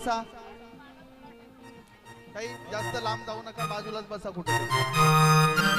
बसा. काही जास्त लांब जाऊ नका बाजूलाच बसा कुठे